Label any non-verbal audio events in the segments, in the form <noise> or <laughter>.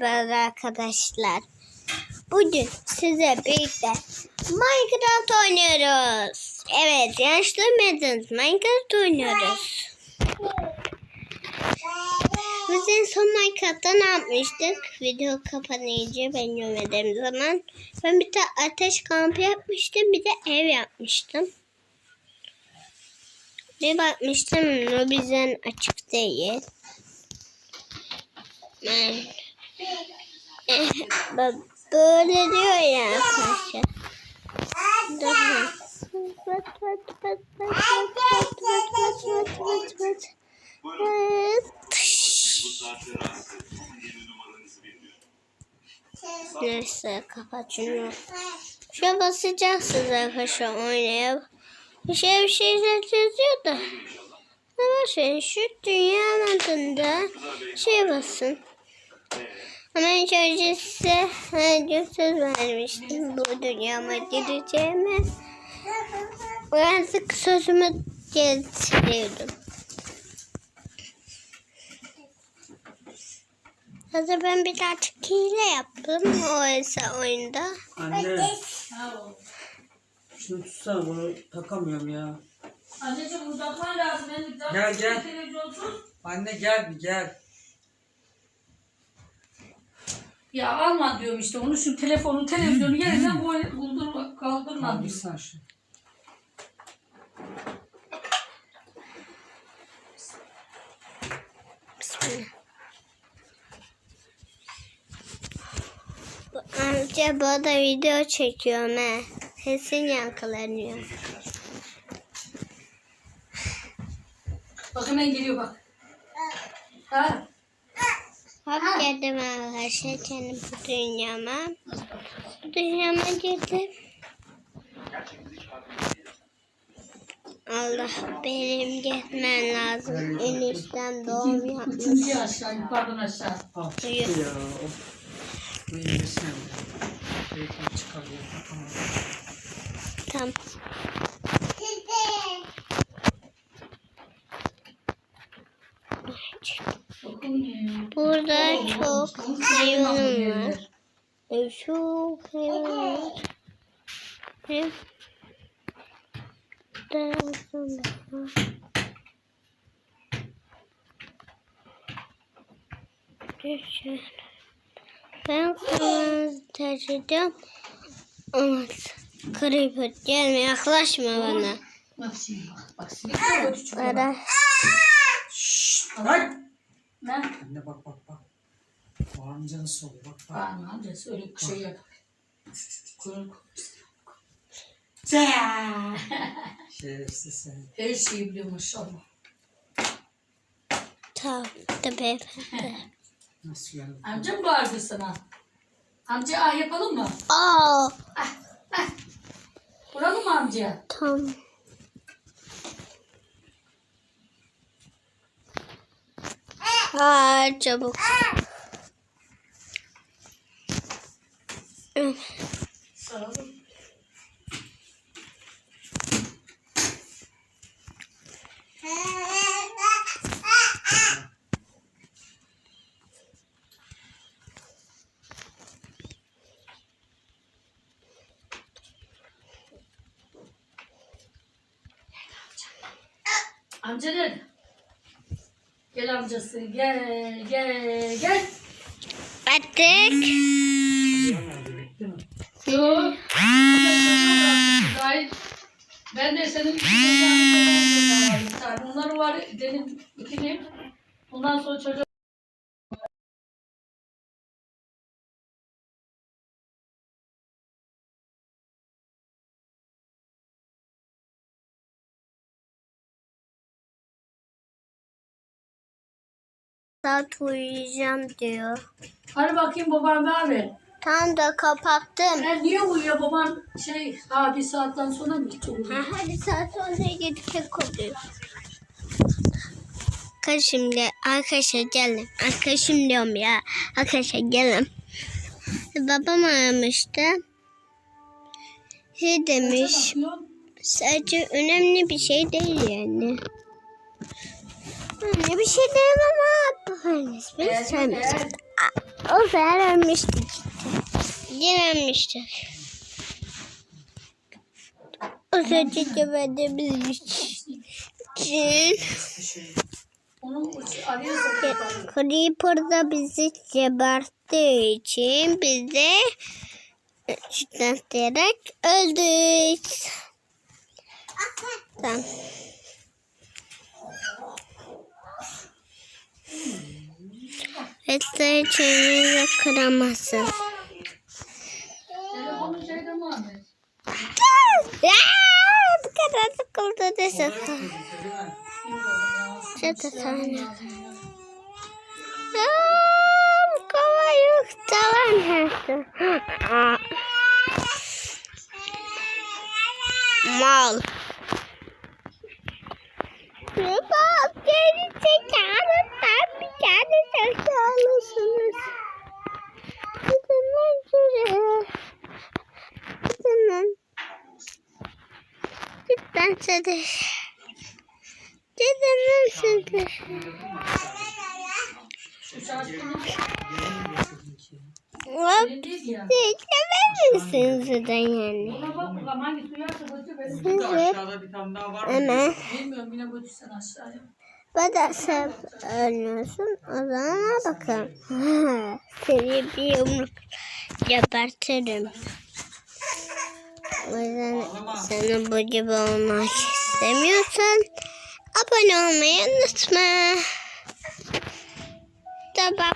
Merhaba arkadaşlar. Bugün size birlikte Minecraft oynuyoruz. Evet, yanlış duymadınız. Minecraft oynuyoruz. Biz en son Minecraft'ta ne yapmıştık? Video kapanınca ben görmediğim zaman. Ben bir de ateş kampı yapmıştım. Bir de ev yapmıştım. Bir bakmıştım o bizden açık değil. Ben <laughs> böyle diyor ya arkadaşlar. Pat, pat, pat, pat, pat, pat, pat, pat, pat, pat. Evet. Neyse kapat şunu. Şuna basacaksınız arkadaşlar oynayıp. Bir şey bir şeyler yazıyor da. Ama şey şu dünya adında şey basın. Ama ilk önce size her gün söz vermiştim bu dünyama gireceğime. Artık sözümü getiriyordum. Hazır ben birazcık hile yaptım o ise oyunda. Anne şunu tutsana bunu takamıyorum ya. Anneciğim uzatman lazım. Ben de Gel, gel. Anne gel bir gel. Ya alma diyorum işte onu şu telefonu televizyonu yerinden <laughs> koy- buldurma kaldırma Al bir diyor. sen şu. Bismillah. Bu amca bu da video çekiyorum he. Sesin yankılanıyor. Bak hemen geliyor bak. Ha? Hop geldim arkadaşlar kendim bu dünyama. Bu dünyama girdim. Allah benim gitmem lazım. Eniştem doğum yapmış. Üçüncü aşağı yukarıdan aşağı. Al çıktı Buyur. ya. Hayvanlar. Şu hayvanlar. Hep. Dayansın Ben kırmızı tercih ediyorum. Ama creeper gelme yaklaşma bana. Bak şimdi bak. Bak şimdi. Ara. Şşş. Aray. Ne? Anne bak bak bak. Bu amca nasıl oluyor bak bak. Amcası öyle bir şey yap. Kuyruk. <laughs> Şerefsiz sen. Her şeyi biliyor maşallah. Tamam da beyefendi. <laughs> Nasıl yani? Amca mı bağırdı sana? Amca ah yapalım mı? Aa, Vuralım mı amcaya? tamam. Ha, çabuk. Olun. Amca nerede? Gel amcası gel gel gel. Attık. Hayır. Ben de senin Bunlar var dedim ikili. Ondan sonra çocuk Saat uyuyacağım diyor. Hadi bakayım babam haber? Tam da kapattım. Ben niye uyuyor baban şey ha bir saatten sonra mı gidecek Ha, hadi saat 10'da gidecek oluyor. Arkadaşlar şimdi arkadaşlar gelin. Arkadaşım diyorum ya. Arkadaşlar gelin. Babam aramıştı. Şey demiş. Sadece önemli bir şey değil yani. Önemli bir şey değil ama babanız beni sevmez. O sefer ölmüştük. Ölmüştük. O sözü güvendiğimiz için. Creeper da bizi geberttiği için biz de şiddetleyerek öldük. Tamam. Etleri çenenize kıramazsın. Telefonu şeyde mi Ahmet? Ya, bu kadar sıkıldı dese. Şurada tane. Aa, kova yok. Tavan her Mal. Baba geri zekalı ben bir tane zekalısınız. Gidin lan şuraya. Gidin lan. Git lan seni. Gidin lan seni. Şu şaşkını Hop. senin değil ya. Sever misiniz zaten yani? Ona bak bakalım hangi duyarsa götür beni. Burada aşağıda bir tane daha var mı? Ama Bilmiyorum yine götürsen aşağıya. ben de sen ölmüyorsun. O zaman bakalım. <laughs> Seni bir yumruk gebertirim. O yüzden sana bu gibi olmak istemiyorsan abone olmayı unutma. Tamam.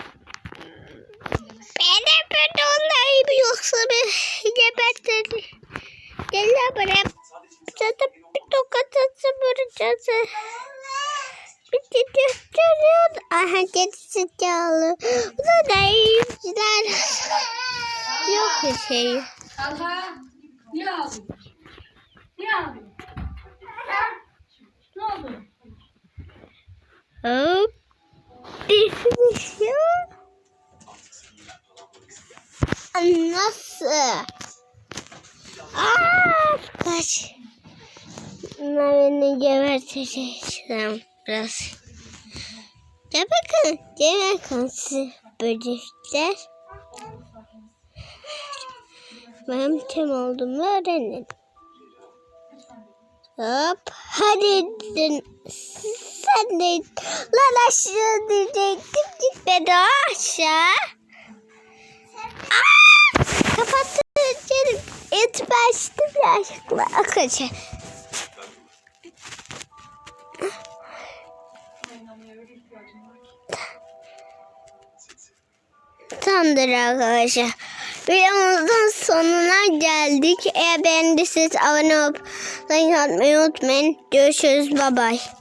Beni ben olayım yoksa bir gebertirim. Gel buraya. Zaten bir tokat atsa vuracağız. Bir de gösteriyor. Aha gerisi zekalı. Bu da değişler. Yok bir şey. Talha niye ağlıyorsun? Niye ağlıyorsun? Ne oldu? Hop. Nasıl? Aa, kaç. Bunlar beni geberteceğim biraz. Ya bakın, yemek kansı böcekler. Benim kim olduğumu öğrenin. Hop, hadi din. Sen de lan aşağı diyecektim gitmedi o aşağı. Aa, kapattı canım. Et başladım yanlışlıkla akacak. Tamamdır arkadaşlar. Videomuzun sonuna geldik. Eğer beğendiyseniz abone olup like atmayı unutmayın. Görüşürüz. Bye bye.